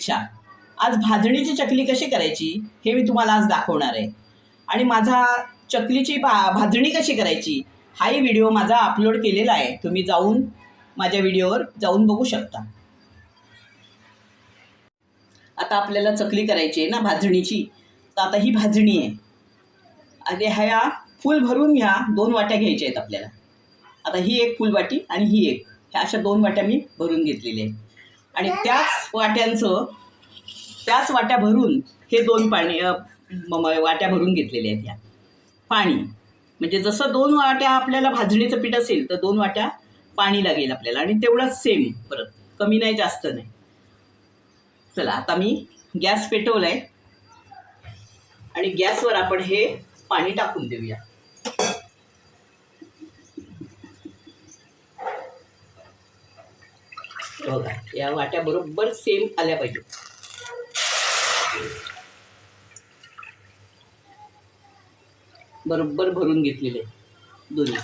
शुभेच्छा. आज भाजणीची चकली कशी करायची हे मी तुम्हाला आज दाखवणार आहे. आणि माझा चकलीची भा भाजणी कशी करायची हाही व्हिडिओ माझा अपलोड केलेला आहे. तुम्ही जाऊन माझ्या व्हिडिओवर जाऊन बघू शकता. आता आपल्याला चकली करायची आहे ना भाजणीची. तर आता ही भाजणी आहे. आणि ह्या फुल भरून घ्या दोन वाट्या घ्यायच्या आहेत आपल्याला. आता ही एक फुल वाटी आणि ही एक. ह्या अशा दोन वाट्या मी भरून घेतलेल्या आहेत. आणि त्याच वाट्यांचं त्याच वाट्या भरून हे दोन पाणी वाट्या भरून घेतलेल्या आहेत ह्या. पाणी. म्हणजे जसं दोन वाट्या आपल्याला भाजणीचं पीठ असेल तर दोन वाट्या पाणी लागेल आपल्याला. आणि तेवढंच सेम परत. कमी नाही जास्त नाही. चला आता मी गॅस पेटवला आहे आणि गॅसवर आपण हे पाणी टाकून देऊया. बघा या वाट्या बरोबर सेम आल्या पाहिजे. बरोबर भरून घेतलेले दोन्ही.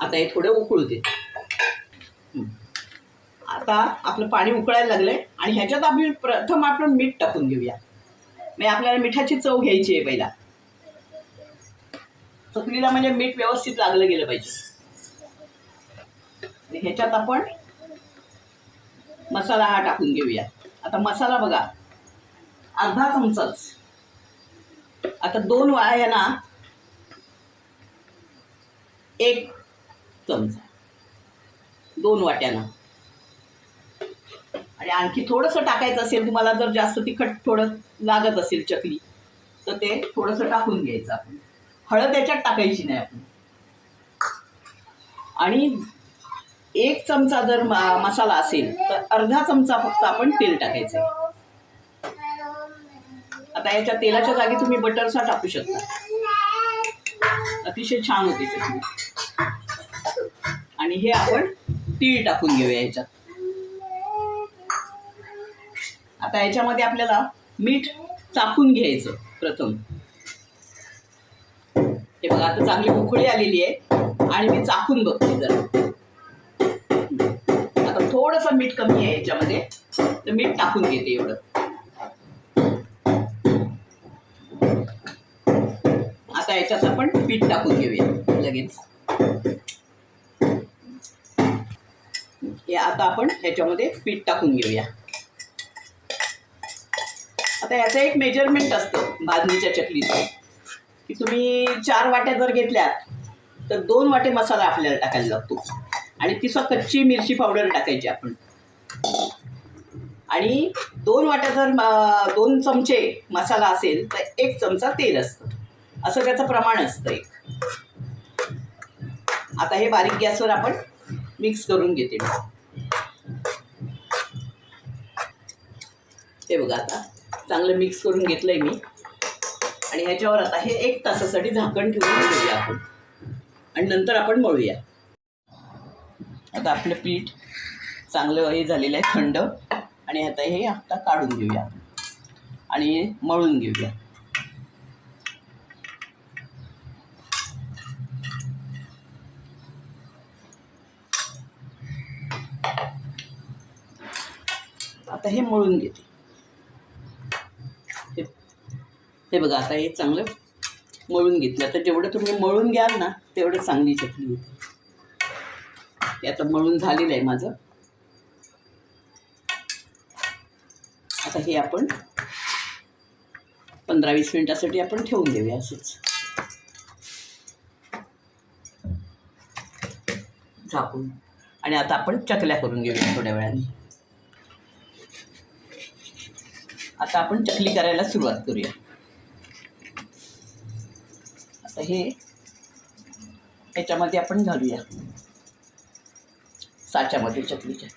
आता हे थोडं उकळू दे. आता आपलं पाणी उकळायला लागलंय आणि ह्याच्यात आपण प्रथम आपण मीठ टाकून घेऊया. म्हणजे आपल्याला मिठाची चव घ्यायची आहे पहिला. चकलीला म्हणजे मीठ व्यवस्थित लागलं गेलं पाहिजे. ह्याच्यात आपण मसाला हा टाकून घेऊया. आता मसाला बघा. अर्धा चमचाच. आता दोन वाया ना. एक चमचा. दोन वाट्यानं. आणि आणखी थोडंसं टाकायचं असेल तुम्हाला जर जास्त तिखट थोडं लागत असेल चकली तर ते थोडंसं टाकून घ्यायचं आपण. हळद याच्यात टाकायची नाही आपण. आणि एक चमचा जर मसाला असेल तर अर्धा चमचा फक्त आपण तेल टाकायचं आता याच्या तेलाच्या जागी तुम्ही बटरचा टाकू शकता. अतिशय छान होते चटणी आणि हे आपण तीळ टाकून घेऊया याच्यात. आता याच्यामध्ये आपल्याला मीठ चाकून घ्यायचं प्रथम. हे बघा आता चांगली उकळी आलेली आहे. आणि मी चाकून बघते जरा. थोडंसं मीठ कमी आहे याच्यामध्ये. तर मीठ टाकून घेते एवढं. आता याच्यात आपण पीठ टाकून घेऊया लगेच. आता आपण ह्याच्यामध्ये पीठ टाकून घेऊया. आता याचं एक मेजरमेंट असतं भाजणीच्या चकलीचं की तुम्ही चार वाट्या जर घेतल्या तर दोन वाटे मसाला आपल्याला टाकायला लागतो. आणि तिसं कच्ची मिरची पावडर टाकायची आपण. आणि दोन वाट्या जर दोन चमचे मसाला असेल तर एक चमचा तेल असतं. असं त्याचं प्रमाण असतं एक. आता हे बारीक गॅसवर आपण मिक्स करून घेते मी. हे बघा आता चांगलं मिक्स करून घेतलंय मी. आणि ह्याच्यावर आता हे एक तासासाठी झाकण ठेवून घेऊया आपण. आणि नंतर आपण मळूया. आता आपलं पीठ चांगलं हे झालेलं आहे थंड. आणि आता हे आता काढून घेऊया. आणि मळून घेऊया. आता हे मळून घेते. हे- बघा आता हे चांगलं मळून घेतलं. तर जेवढं तुम्ही मळून घ्याल ना तेवढं चांगली चटणी येते. हे आता मळून झालेलं आहे माझं. आता हे आपण पंधरा वीस मिनिटासाठी आपण ठेवून देऊया असंच. झाकून. आणि आता आपण चकल्या करून घेऊया थोड्या वेळाने. आता आपण चकली करायला सुरुवात करूया. आता हे याच्यामध्ये आपण घालूया. साच्यामध्ये चकलीच्या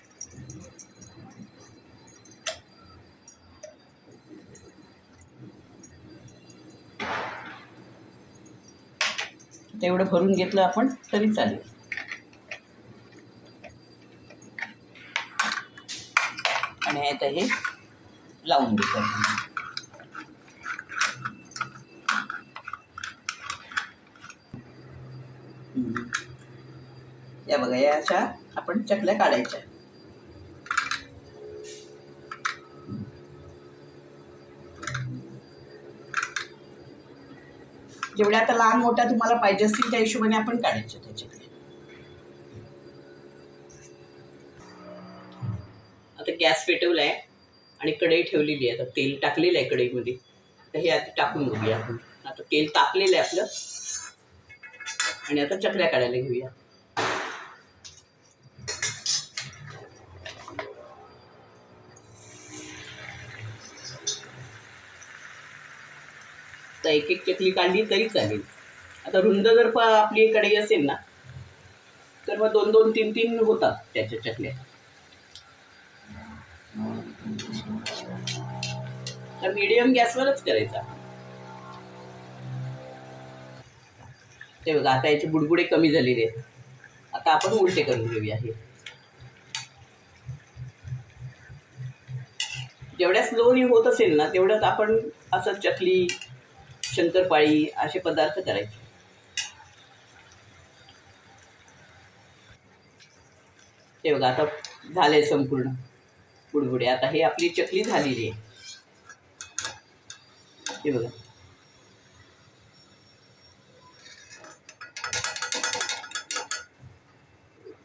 तेवढं भरून घेतलं आपण तरी चालेल. आणि आता हे लावून देतो. या बघा या अशा आपण चकल्या काढायच्या. जेवढ्या आता लहान मोठ्या तुम्हाला पाहिजे असतील त्या हिशोबाने आपण काढायच्या त्या आता गॅस पेटवला आहे आणि कढई ठेवलेली आहे. आता तेल टाकलेलं आहे कढईमध्ये. तर हे आता टाकून घेऊया आपण. आता तेल तापलेलं आहे आपलं. आणि आता चकल्या काढायला घेऊया. एक एक चकली काढली तरी चालेल. आता रुंद जर प- आपली कढई असेल ना तर मग दोन दोन तीन तीन होतात त्याच्या चकल्या. तर मिडियम गॅसवरच करायचा ते बघा आता याचे बुडबुडे कमी झालेले आहेत. आता आपण उलटे करून घेऊया हे. जेवढ्या स्लोली होत असेल ना तेवढ्याच आपण असं चकली शंकरपाळी असे पदार्थ करायचे. ते बघा आता झाले संपूर्ण बुडबुडे. आता हे आपली चकली झालेली आहे. हे बघा.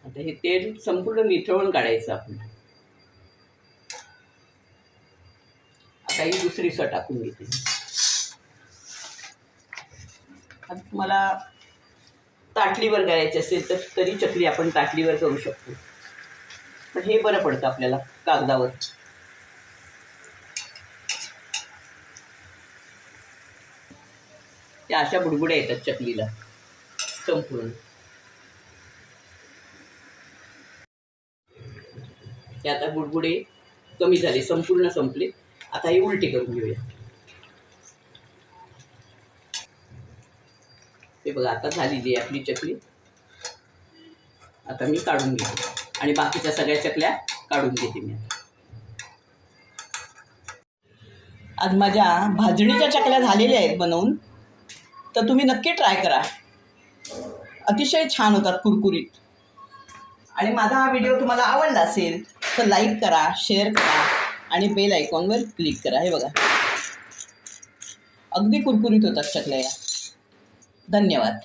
आता हे तेल संपूर्ण निथळून काढायचं आपण. आता ही दुसरी सट टाकून घेते आता तुम्हाला ताटलीवर करायची असेल तर तरी चकली आपण ताटलीवर करू शकतो. पण हे बरं पडतं आपल्याला कागदावर. त्या अशा बुडबुड्या येतात चकलीला. संपूर्ण. ते आता बुडबुडे कमी झाले संपूर्ण संपले. आता ही उलटी करून घेऊया. ते बघा आता झालेली आहे आपली चकली. आता मी काढून घेते. आणि बाकीच्या सगळ्या चकल्या काढून घेते मी आज माझ्या भाजणीच्या चकल्या झालेल्या आहेत बनवून. तर तुम्ही नक्की ट्राय करा. अतिशय छान होतात कुरकुरीत. आणि माझा हा व्हिडिओ तुम्हाला आवडला असेल तर लाईक करा शेअर करा आणि बेल आयकॉनवर क्लिक करा. हे बघा. अगदी कुरकुरीत होतात चकल्या या. धन्यवाद.